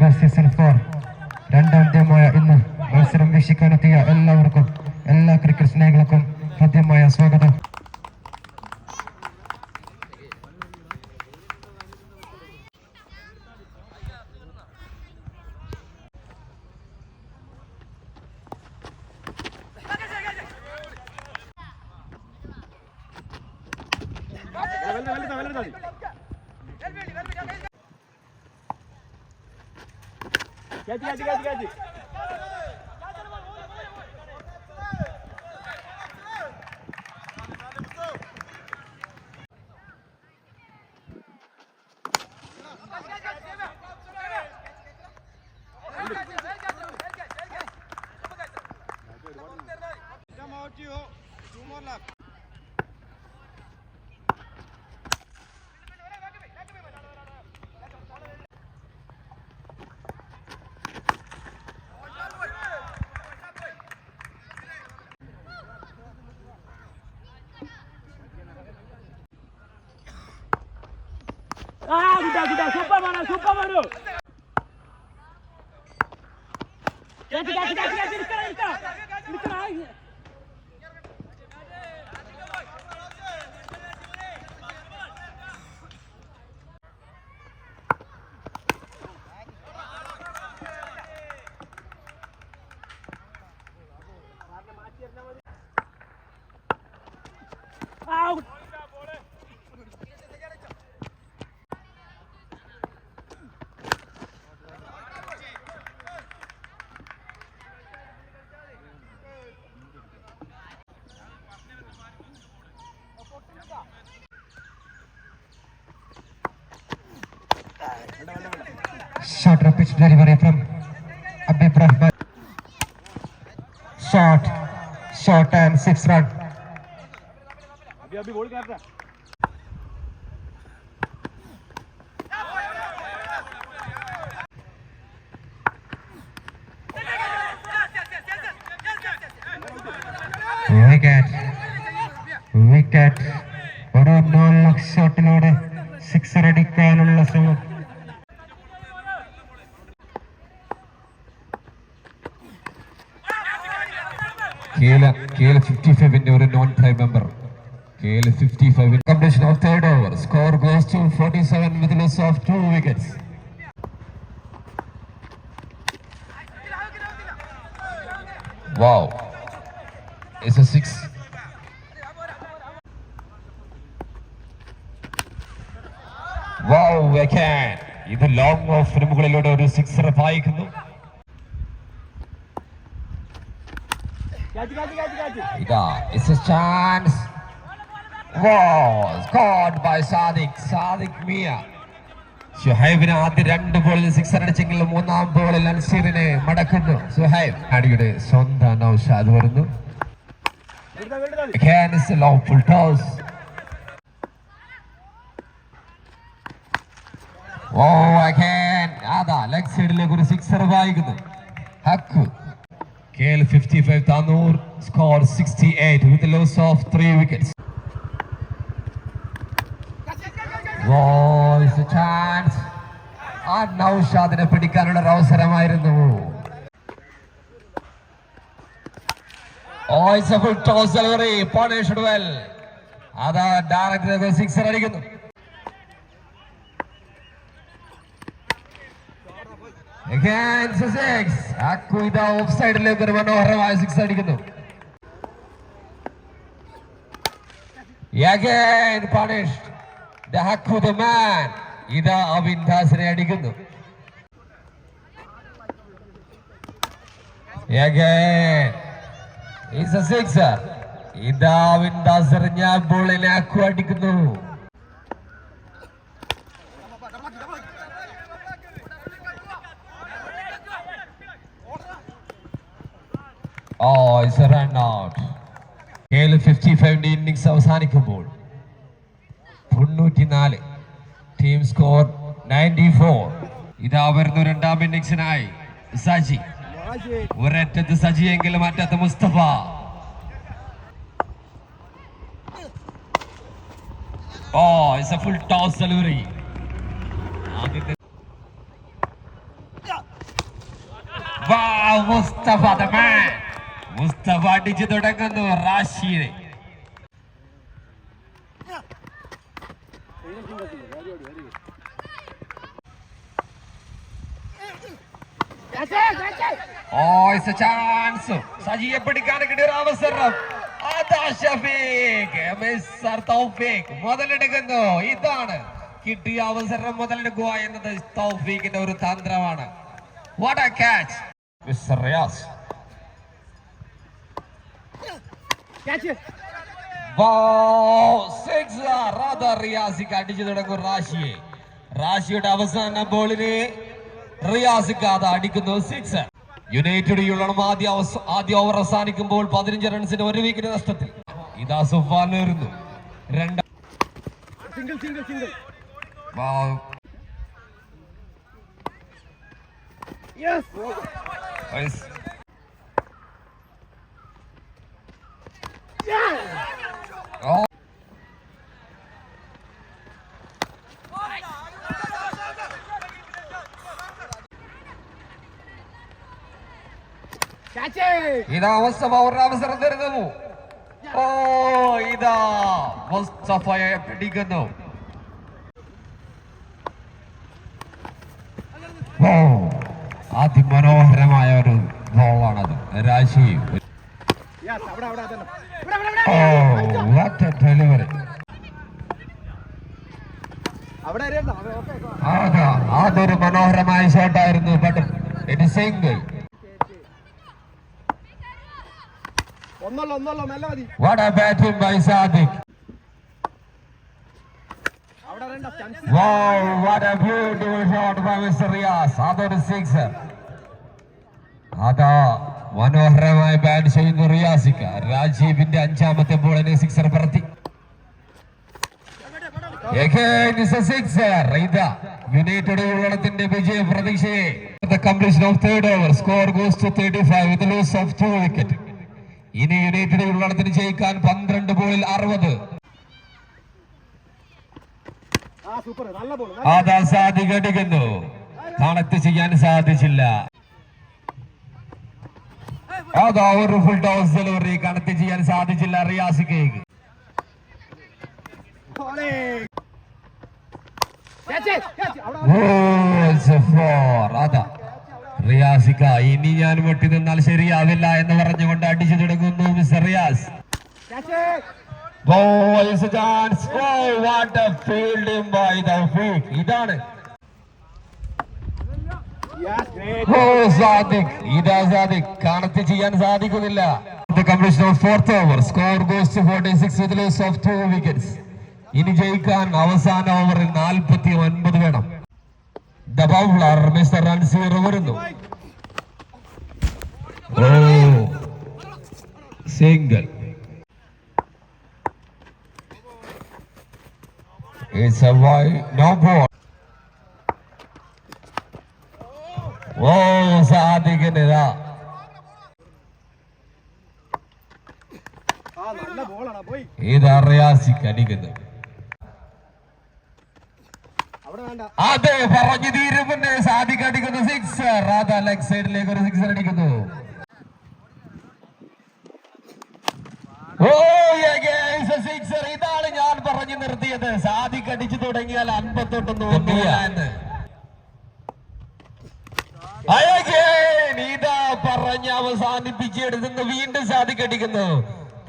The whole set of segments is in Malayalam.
ടൈഗർ സീസൺ ഫോർ രണ്ടാം ദിനമായ ഇന്ന് മത്സരം വീക്ഷിക്കാനെത്തിയ എല്ലാവർക്കും എല്ലാ ക്രിക്കറ്റ് സ്നേഹികൾക്കും ഹൃദ്യമായ സ്വാഗതം. Gaji, Geldi geldi geldi geldi. Ah, kita kita sumpah mana? Sumpah mana. Ya, kita kita kita kita kita kita kita. Shot rapid delivery from Abib Rahman. Shot, shot and six run. Wicket, wicket. ഒരു നാല് ലക്ഷത്തിലൂടെ സിക്സർ അടിക്കാനുള്ള ശ്രമം കേല കേല ഫിഫ്റ്റി ഫൈവിന്റെ ഒരു non time member KL fifty five Completion of third over. Score goes to 47 with loss of two wickets. Wow. It's a six. Wow, again. ഇത് ലോങ് ഓഫിന് മുകളിലൂടെ ഒരു സിക്സർ പായിക്കുന്നു Ida, it's a chance Wow, scored by Sadiq. Sadiq Mia ഷുഹൈബിന് ആദ്യ രണ്ട് ബോളിൽ സിക്സ് അടിച്ചെങ്കിലും മൂന്നാം ബോളിൽ അൻസീറിനെ മടക്കുന്നു. സുഹൈബ് അടിയുടെ സ്വന്തം നൌഷാദ് വരുന്നു. Oh, again, it's a long full toss. Oh again അതാ ലെഗ് സൈഡിലേക്ക് ഒരു സിക്സർ വായിക്കുന്നു ഹക്കു. K L fifty five Tanur score sixty eight with loss of three wickets chance ആ നൌഷാദിനെ പിടിക്കാനുള്ള ഒരു അവസരമായിരുന്നു a full toss delivery. Punished well. അതാ ഡയറക്ടർ സിക്സർ അടിക്കുന്നു Again, it's a six. Akku ഇതാ ഓഫ് സൈഡിലേക്ക് ഒരു മനോഹരമായ സിക്സ് അടിക്കുന്നു. ഇതാ അവിൻദാസിനെ അടിക്കുന്നു. ഇതാ വിൻഡാസ് എറിഞ്ഞ ബോളിനെ അക്കു അടിക്കുന്നു. Oh, is run out KL fifty innings അവസാനിക്കുമ്പോൾ തൊണ്ണൂറ്റിനാല് ടീം സ്കോർ നയന്റി ഫോർ ഇതാ വരുന്നു രണ്ടാം ഇന്നിങ്സിനായി സജി. ഒരറ്റത്ത് സജിയെങ്കിലും അറ്റത്ത് Mustafa. Oh it's a full toss delivery ആദ്യത്തെ മുസ്തഫ the man. മുസ്തഫ അടിച്ചു തുടങ്ങുന്നു സജിയെ പിടിക്കാൻ അവസരം. മിസ്റ്റർ മുതലെടുക്കുന്നു. ഇതാണ് കിട്ടിയ അവസരം മുതലെടുക്കുക എന്നത് തൗഫീഖിന്റെ ഒരു തന്ത്രമാണ്. What a catch mister catch റാദ റിയാസിക്ക് അടിച്ചു തുടങ്ങും റാഷിയെ റാഷിയുടെ അവസാന ബോളിനെ റിയാസിക്ക് അത് അടിക്കുന്നു സിക്സ് യുണൈറ്റഡ് യുള്ളണം ആദ്യ ആദ്യ ഓവർ അവസാനിക്കുമ്പോൾ പതിനഞ്ച് റൺസിന് ഒരു വിക്കറ്റ് നഷ്ടത്തിൽ ഇതാ സുഫാൻ നേരുന്നു രണ്ടാം സിംഗിൾ സിംഗിൾ സിംഗിൾ യെസ് വയസ്- ഓ ക്യാച്ച് ഇതാ മുസ്തഫ ഒരു അവസരം തരുന്നു. ഓ ഇതാ മുസ്തഫയെ പിടിക്കുന്നു. അതിമനോഹരമായ ഒരു ബോളാണത് രാശി വാട്ട് എ ഡെലിവറി അതൊരു മനോഹരമായ ഷോട്ടായിരുന്നു ബട്ട് ഇറ്റ് സിംഗിൾ ഒന്നല്ലോ ഒന്നല്ലോ മെല്ലെ മതി. What a batting by Sadiq Wow, what a beautiful shot by Mr. Riaz. അതൊരു സിക്സർ അതാ മനോഹരമായി ബാറ്റ് ചെയ്യുന്നു റിയാസിക്ക. രാജീവിന്റെ അഞ്ചാമത്തെ ബോളിന് സിക്സർ പറത്തി. യുണൈറ്റഡ് വിജയ പ്രതീക്ഷയെ. Completion of third over. Score goes to 35 with of wicket ഇനി യുണൈറ്റഡ് ജയിക്കാൻ പന്ത്രണ്ട് ബോളിൽ അറുപത്. അതാ സാധിക അടിക്കുന്നു കണക്ട് ചെയ്യാൻ സാധിച്ചില്ല. അതാ over full toss delivery connect ചെയ്യാൻ സാധിച്ചില്ല? റിയാസിക്കേക്ക് റിയാസിക്ക ഇനി ഞാൻ വെട്ടി നിന്നാൽ ശരിയാവില്ല എന്ന് പറഞ്ഞുകൊണ്ട് അടിച്ചു തുടങ്ങുന്നു mister Riaz. Oh, it's a chance. Oh, what a fielding by Tawfiq. ഇതാണ് യെസ് ഗ്രേറ്റ് ഓ സാദിഖ് ഇതാ സാദിഖ് കണക്ട് ചെയ്യാൻ സാധിക്കുന്നില്ല The completion of fourth over. Score goes to 46 with loss of two wickets. ഇനി ജയിക്കാൻ അവസാന ഓവറിൽ നാൽപ്പത്തി ഒൻപത് വേണം ദ ബൗളർ മിസ്റ്റർ റൺസീർ വരുന്നു single it's a wide no ball. Oh സാധിക്കുന്നില്ല. ഇത് റിയാസിക്ക് അടിക്കുന്നു അവിടെ വേണ്ട അതെ പറഞ്ഞു തീരുമുന്നേ സാദിക്ക് അടിക്കുന്നു സിക്സർ അതാ ലെഗ് സൈഡിലേക്ക് ഒരു സിക്സർ അടിക്കുന്നു. Oh sixer. ഇതാണ് ഞാൻ പറഞ്ഞു നിർത്തിയത്. സാധിക്കടിച്ചു തുടങ്ങിയാൽ അൻപത്തൊട്ടൊന്നും നോക്കിയാന്ന് Again, ഇതാ പറഞ്ഞ് അവസാനിപ്പിച്ചെടുത്തുന്ന വീണ്ടും സാദിഖ് അടിക്കുന്നു.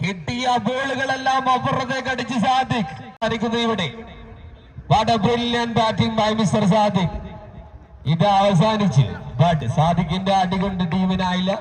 കിട്ടിയ ബോളുകളെല്ലാം അപ്പുറത്തേക്ക് അടിച്ച് സാദിഖ് അടിക്കുന്നു ഇവിടെ. What a brilliant batting by mister Sadiq. ഇത് അവസാനിച്ച്. ബട്ട് സാദിഖിന്റെ അടി കൊണ്ട് ടീമിനായില്ല